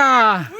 मोर्या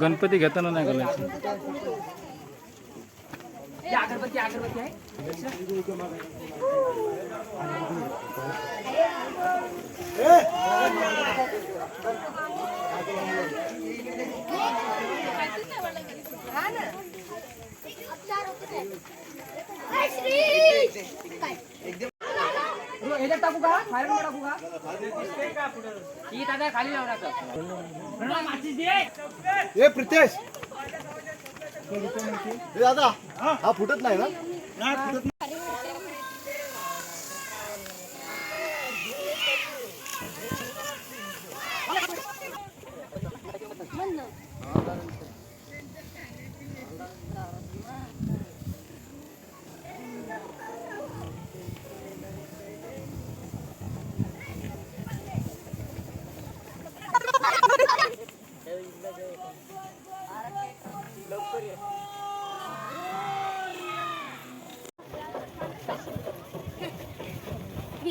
गणपती घेताना नाही घालायचं. ए प्रितेश. ए दादा. हा फुटत नाही ना? नाही फुटत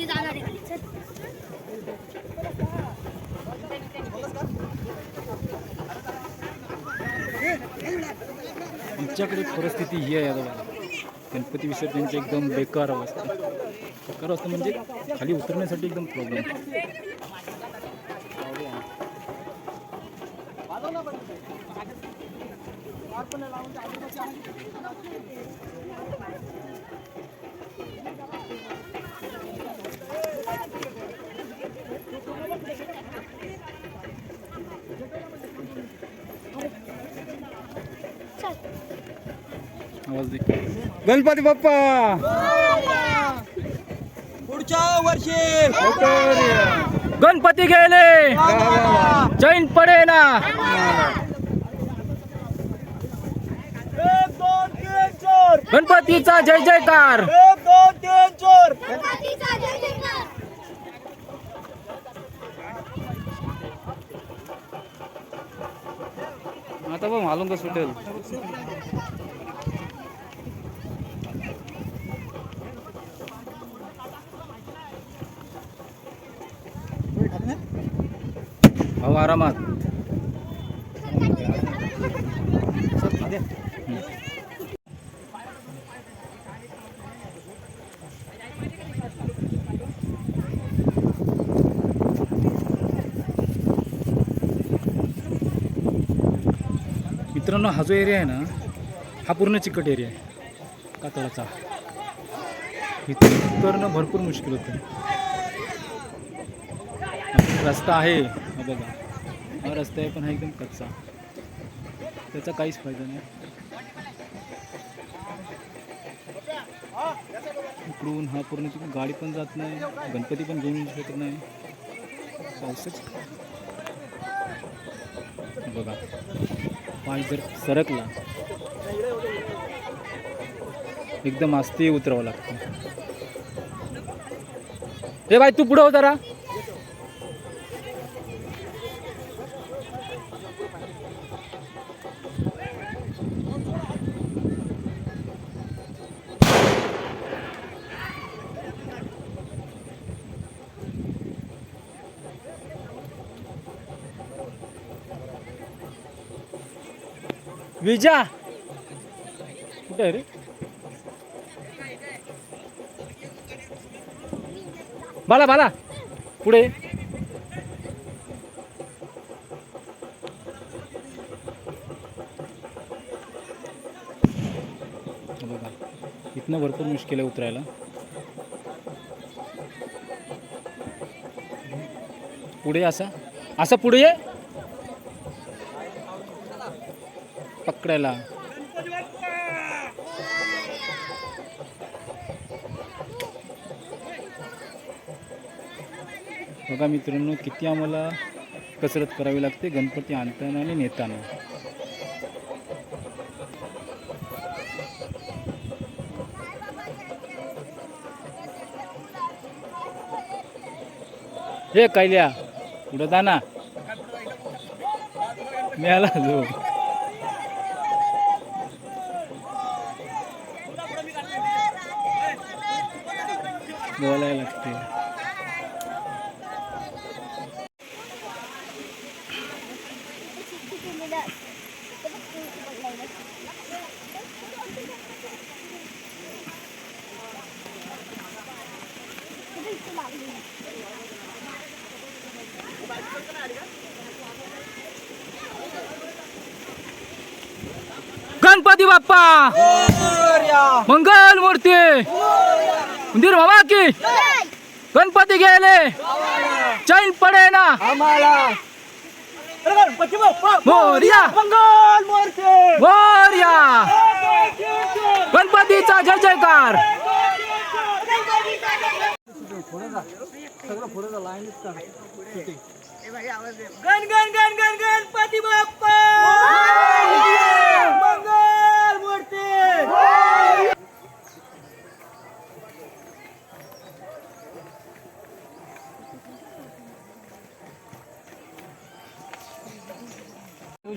मी जाणार आहे चल. आमच्याकडे परिस्थिती ही आहे आता गणपती विसर्जनची एकदम बेकार अवस्था. बेकार अवस्था म्हणजे खाली उतरण्यासाठी एकदम प्रॉब्लेम आहे गणपती बाप्पा! पुढच्या वर्षी! गणपती गेले! चैन पडे ना! गणपतीचा जय जयकार! गणपतीचा जय आता बघ मालूम का सुटेल. हो आरामात. मित्रांनो हा जो एरिया आहे ना हा पूर्ण चिकट एरिया आहे. कातळाचा. इथे उतरणं भरपूर मुश्किल होतं. रस्ता आहे. हा बघा. हा रस्ता आहे पण हा एकदम कच्चा. त्याचा काहीच फायदा नाही. इकडून हा पूर्ण तिकडून गाडी पण जात नाही. गणपती पण घेऊन येऊ शकत नाही. पावसाच बघा. पाणी जर सरकला एकदम आस्ते उतरावं लागतं. हे बाई तू पुढं हो जरा. विजा. कुठे आहे रे? बाला बाला. पुढे. बघा इथनं भरपूर मुश्किल आहे उतरायला. पुढे असा. असं पुढे ये. पकडायला. बघा मित्रांनो किती आम्हाला कसरत करावी लागते गणपती आणताना आणि नेताना. हे कैल्या पुढं जाना मिळाला जो. बोलायला लागते. गणपती बाप्पा! मंगल मूर्ती! मंदिर बाबा की? गणपती गेले. चैन पडे ना. मोर्या. गणपतीचा जय जयकार. गण गण गण.